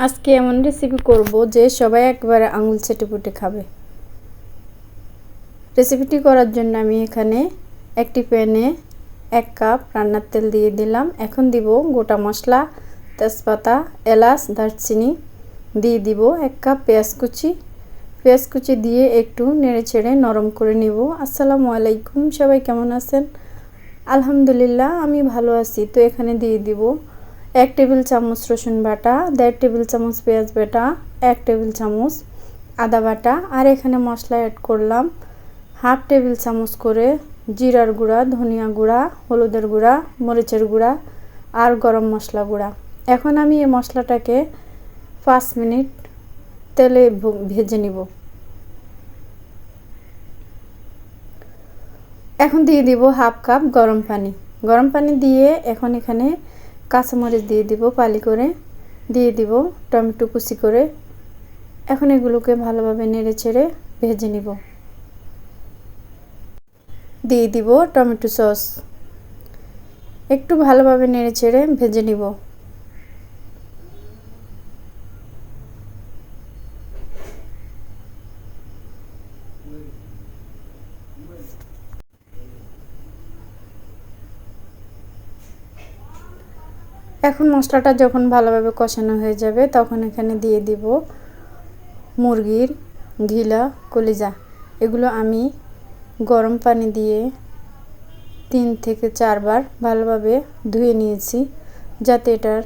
আজকে এমন রেসিপি করব যে সবাই একবারে আঙুল চেটে পুটে খাবে। রেসিপিটি করার জন্য আমি এখানে একটি প্যানে এক কাপ রান্নার তেল দিয়ে দিলাম। এখন দিব গোটা মশলা, তেজপাতা, এলাচ, দারচিনি দিয়ে দিব এক কাপ পেঁয়াজ কুচি। পেঁয়াজ কুচি দিয়ে একটু নেড়ে ছেড়ে নরম করে নিব। আসসালামু আলাইকুম, সবাই কেমন আছেন? আলহামদুলিল্লাহ, আমি ভালো আছি। তো এখানে দিয়ে দিব এক টেবিল চামচ রসুন বাটা, দেড় টেবিল চামচ পেঁয়াজ বাটা, এক টেবিল চামচ আদা বাটা, আর এখানে মশলা অ্যাড করলাম হাফ টেবিল চামচ করে জিরার গুঁড়া, ধনিয়া গুঁড়া, হলুদের গুঁড়া, মরিচের গুঁড়া, আর গরম মশলা গুঁড়া। এখন আমি এই মশলাটাকে পাঁচ মিনিট তেলে ভেজে নিব। এখন দিয়ে দিব হাফ কাপ গরম পানি। গরম পানি দিয়ে এখন এখানে কাঁচামরিচ দিয়ে দিব, পালি করে। দিয়ে দিব টমেটো কুচি করে। এখন এগুলোকে ভালোভাবে নেড়ে ছেড়ে ভেজে নিব। দিয়ে দিব টমেটো সস। একটু ভালোভাবে নেড়ে ছেড়ে ভেজে নিব। এখন মশলাটা যখন ভালোভাবে কষানো হয়ে যাবে, তখন এখানে দিয়ে দিব মুরগির ঘিলা কলিজা। এগুলো আমি গরম পানি দিয়ে তিন থেকে চারবার ভালোভাবে ধুয়ে নিয়েছি, যাতে এটার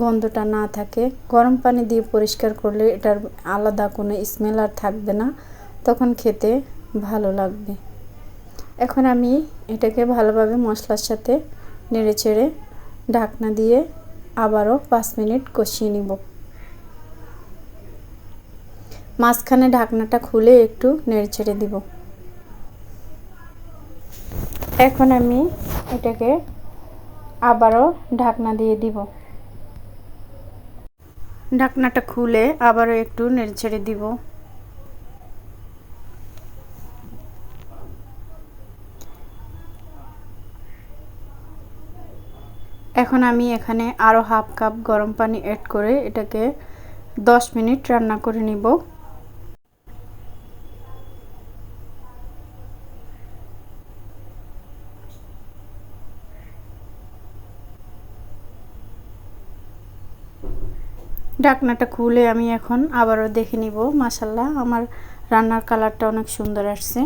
গন্ধটা না থাকে। গরম পানি দিয়ে পরিষ্কার করলে এটার আলাদা কোনো স্মেল আর থাকবে না, তখন খেতে ভালো লাগবে। এখন আমি এটাকে ভালোভাবে মশলার সাথে নেড়ে চেড়ে ঢাকনা দিয়ে আবারও পাঁচ মিনিট কষিয়ে নিব। মাঝখানে ঢাকনাটা খুলে একটু নেড়ে ছেড়ে দিব। এখন আমি এটাকে আবারও ঢাকনা দিয়ে দিব। ঢাকনাটা খুলে আবারও একটু নেড়ে ছেড়ে দিব। এখন আমি এখানে আরও হাফ কাপ গরম পানি অ্যাড করে এটাকে দশ মিনিট রান্না করে নিব। ঢাকনাটা খুলে আমি এখন আবারও দেখে নিব মাসাল্লাহ আমার রান্নার কালারটা অনেক সুন্দর আসছে।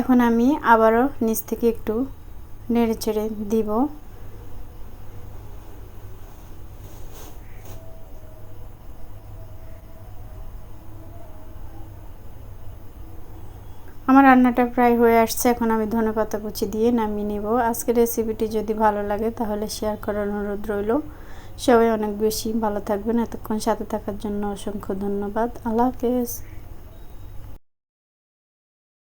এখন আমি আবারও নিচ থেকে একটু নেড়ে চেড়ে দিব। আমার রান্নাটা প্রায় হয়ে আসছে, এখন আমি ধনে পাতা কুচি দিয়ে নামিয়ে নেব। আজকের রেসিপিটি যদি ভালো লাগে তাহলে শেয়ার করার অনুরোধ রইল। সবাই অনেক বেশি ভালো থাকবেন। এতক্ষণ সাথে থাকার জন্য অসংখ্য ধন্যবাদ। আল্লাহ হাফেজ।